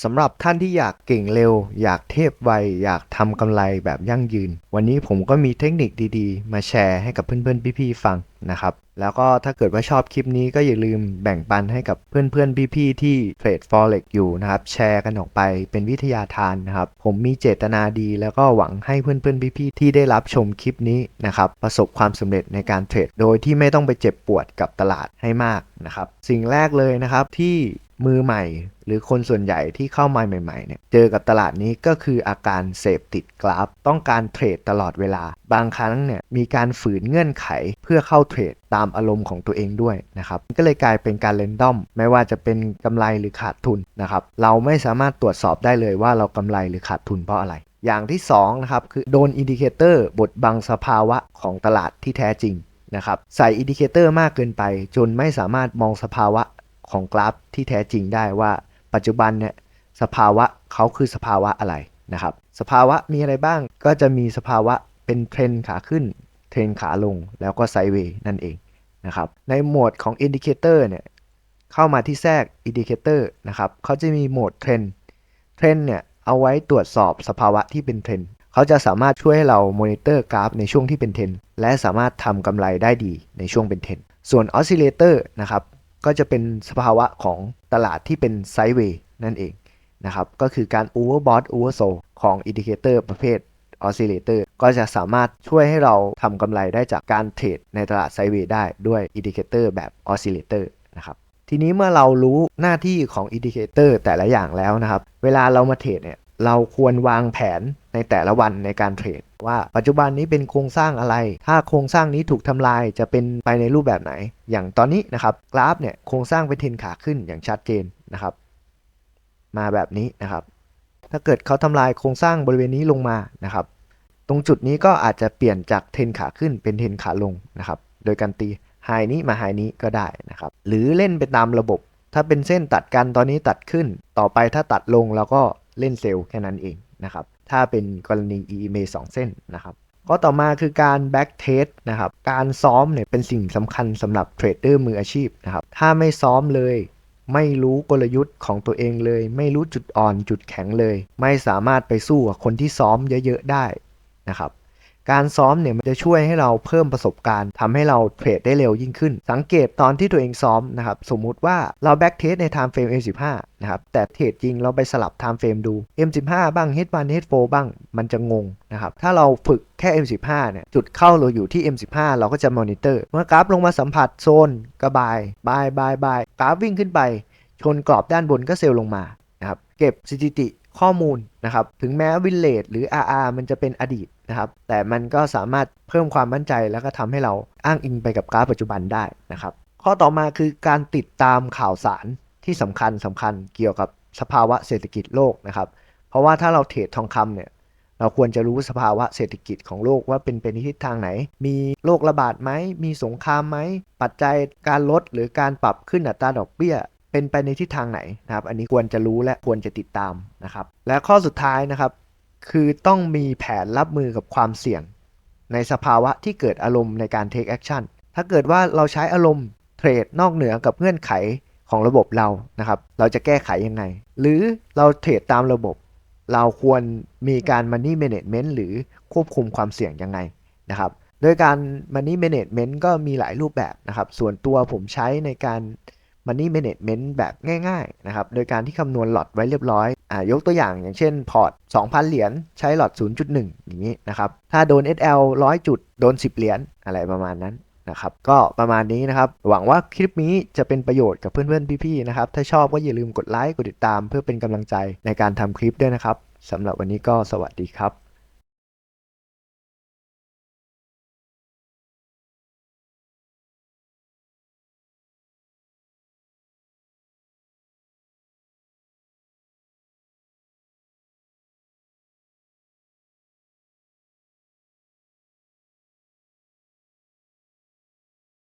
สำหรับท่านที่อยากเก่งเร็ว อยากเทพไว อยากทำกำไรแบบยั่งยืน วันนี้ผมก็มีเทคนิคดีๆ มาแชร์ให้กับเพื่อนๆ พี่ๆ ฟังนะครับ แล้วก็ถ้าเกิดว่าชอบคลิปนี้ก็อย่าลืมแบ่งปันให้กับเพื่อนๆ พี่ๆ ที่เทรด forex อยู่นะครับ แชร์กันออกไปเป็นวิทยาทานนะครับ ผมมีเจตนาดี แล้วก็หวังให้เพื่อนๆ พี่ๆ ที่ได้รับชมคลิปนี้นะครับ ประสบความสำเร็จในการเทรด โดยที่ไม่ต้องไปเจ็บปวดกับตลาดให้มากนะครับ สิ่งแรกเลยนะครับที่ มือใหม่ หรือคนส่วนใหญ่ที่เข้ามาใหม่ๆเนี่ยเจอกับตลาดนี้ก็คืออาการเสพติดกราฟ ต้องการเทรดตลอดเวลา บางครั้งเนี่ยมีการฝืนเงื่อนไขเพื่อเข้าเทรดตามอารมณ์ของตัวเองด้วยนะครับก็เลยกลายเป็นการเรนดอมไม่ว่าจะเป็นกำไรหรือขาดทุนนะครับเราไม่สามารถตรวจสอบได้เลยว่าเรากำไรหรือขาดทุนเพราะอะไรอย่างที่2นะครับคือโดนอินดิเคเตอร์บดบังสภาวะของตลาดที่แท้จริงนะครับใส่อินดิเคเตอร์มากเกินไป จนไม่สามารถมองสภาวะ ของกราฟที่แท้จริงได้ว่า ปัจจุบันเนี่ยสภาวะเขาคือสภาวะอะไรนะครับ สภาวะมีอะไรบ้างก็จะมีสภาวะเป็นเทรนขาขึ้น เทรนขาลงแล้วก็ไซเวย์นั่นเองนะครับในโหมดของอินดิเคเตอร์เนี่ยเข้ามาที่แทรกอินดิเคเตอร์นะครับเขาจะมีโหมดเทรนเทรนเนี่ยเอาไว้ตรวจสอบสภาวะที่เป็นเทรนเขาจะสามารถช่วยให้เรามอนิเตอร์กราฟในช่วงที่เป็นเทรนและสามารถทำกำไรได้ดีในช่วงเป็นเทรนส่วนออสซิเลเตอร์นะครับ ก็จะเป็นสภาวะของตลาดที่เป็นไซด์เวย์นั่นเองนะครับ ก็คือการ overbought oversold ของอินดิเคเตอร์ประเภท oscillator ก็จะสามารถช่วยให้เราทำกำไรได้จากการเทรดในตลาดไซด์เวย์ได้ด้วยอินดิเคเตอร์แบบ oscillator นะครับทีนี้เมื่อเรารู้หน้าที่ของอินดิเคเตอร์แต่ละอย่างแล้วนะครับ เวลาเรามาเทรดเนี่ย เราควรวางแผนในแต่ละวันในการเทรด ว่าปัจจุบันนี้เป็นโครงสร้างอะไร ถ้าโครงสร้างนี้ถูกทำลายจะเป็นไปในรูปแบบไหน อย่างตอนนี้นะครับกราฟเนี่ยโครงสร้างเป็นเทนขาขึ้นอย่างชัดเจนนะครับมาแบบนี้นะครับ ถ้าเกิดเขาทำลายโครงสร้างบริเวณนี้ลงมานะครับ ตรงจุดนี้ก็อาจจะเปลี่ยนจากเทนขาขึ้นเป็นเทนขาลงนะครับ โดยการตีไฮนี้มาไฮนี้ก็ได้นะครับ หรือเล่นไปตามระบบ ถ้าเป็นเส้นตัดกันตอนนี้ตัดขึ้น ต่อไปถ้าตัดลงเราก็ เล่นเซลล์แค่นั้นเองนะครับ ถ้าเป็นกรณี EMA 2 เส้นนะครับก็ต่อมาคือการ back test นะครับ การซ้อมเนี่ยเป็นสิ่งสำคัญสำหรับเทรดเดอร์มืออาชีพนะครับ ถ้าไม่ซ้อมเลย ไม่รู้กลยุทธ์ของตัวเองเลย ไม่รู้จุดอ่อนจุดแข็งเลย ไม่สามารถไปสู้กับคนที่ซ้อมเยอะๆได้นะครับ การซ้อมเนี่ยมันจะช่วยให้เราเพิ่มประสบการณ์ทำให้เราเทรดได้เร็วยิ่งขึ้น สังเกตตอนที่ตัวเองซ้อมนะครับ สมมุติว่าเราแบ็กเทสใน time frame M15 นะครับ แต่เทรดจริงเราไปสลับ time frame ดู M15 บ้าง H1 H4 บ้าง มันจะงงนะครับ ถ้าเราฝึกแค่ M15 เนี่ย จุดเข้าเราอยู่ที่ M15 เราก็จะมอนิเตอร์ เมื่อกราฟลงมาสัมผัสโซนกระบายบายบายบายกราฟวิ่งขึ้นไป ชนกรอบด้านบนก็เซลล์ลงมานะครับ เก็บสถิติ ข้อมูลนะครับ ถึงแม้วินเลดหรือ RR มันจะเป็นอดีตนะครับ แต่มันก็สามารถเพิ่มความมั่นใจแล้วก็ทำให้เราอ้างอิงไปกับกราฟปัจจุบันได้นะครับ ข้อต่อมาคือการติดตามข่าวสารที่สำคัญสำคัญเกี่ยวกับสภาวะเศรษฐกิจโลกนะครับ เพราะว่าถ้าเราเทรดทองคำเนี่ยเราควรจะรู้สภาวะเศรษฐกิจของโลกว่าเป็นเป็นทิศทางไหน มีโรคระบาดไหม มีสงครามไหม ปัจจัยการลดหรือการปรับขึ้นอัตราดอกเบี้ย เป็นไปในทิศทางไหนนะครับ อันนี้ควรจะรู้และควรจะติดตามนะครับ และข้อสุดท้ายนะครับ คือต้องมีแผนรับมือกับความเสี่ยง ในสภาวะที่เกิดอารมณ์ในการ take action ถ้าเกิดว่าเราใช้อารมณ์เทรดนอกเหนือกับเงื่อนไขของระบบเรานะครับ เราจะแก้ไขยังไง หรือเราเทรดตามระบบ เราควรมีการ money management หรือควบคุมความเสี่ยงยังไงนะครับ โดยการ money management ก็มีหลายรูปแบบนะครับ ส่วนตัวผมใช้ในการ money management แบบง่ายๆนะครับ โดยการที่คำนวณหลอดไว้เรียบร้อยอ่ายกตัวอย่างอย่างเช่นพอร์ต 2,000 เหรียญใช้หลอด 0.1 อย่างนี้นะครับ ถ้าโดน SL 100 จุด โดน 10 เหรียญอะไรประมาณนั้นนะครับก็ประมาณนี้นะครับ หวังว่าคลิปนี้จะเป็นประโยชน์กับเพื่อนๆ พี่ๆนะครับ ถ้าชอบก็อย่าลืมกดไลค์กดติดตาม เพื่อเป็นกำลังใจในการทำคลิปด้วยนะครับสำหรับวันนี้ก็สวัสดีครับ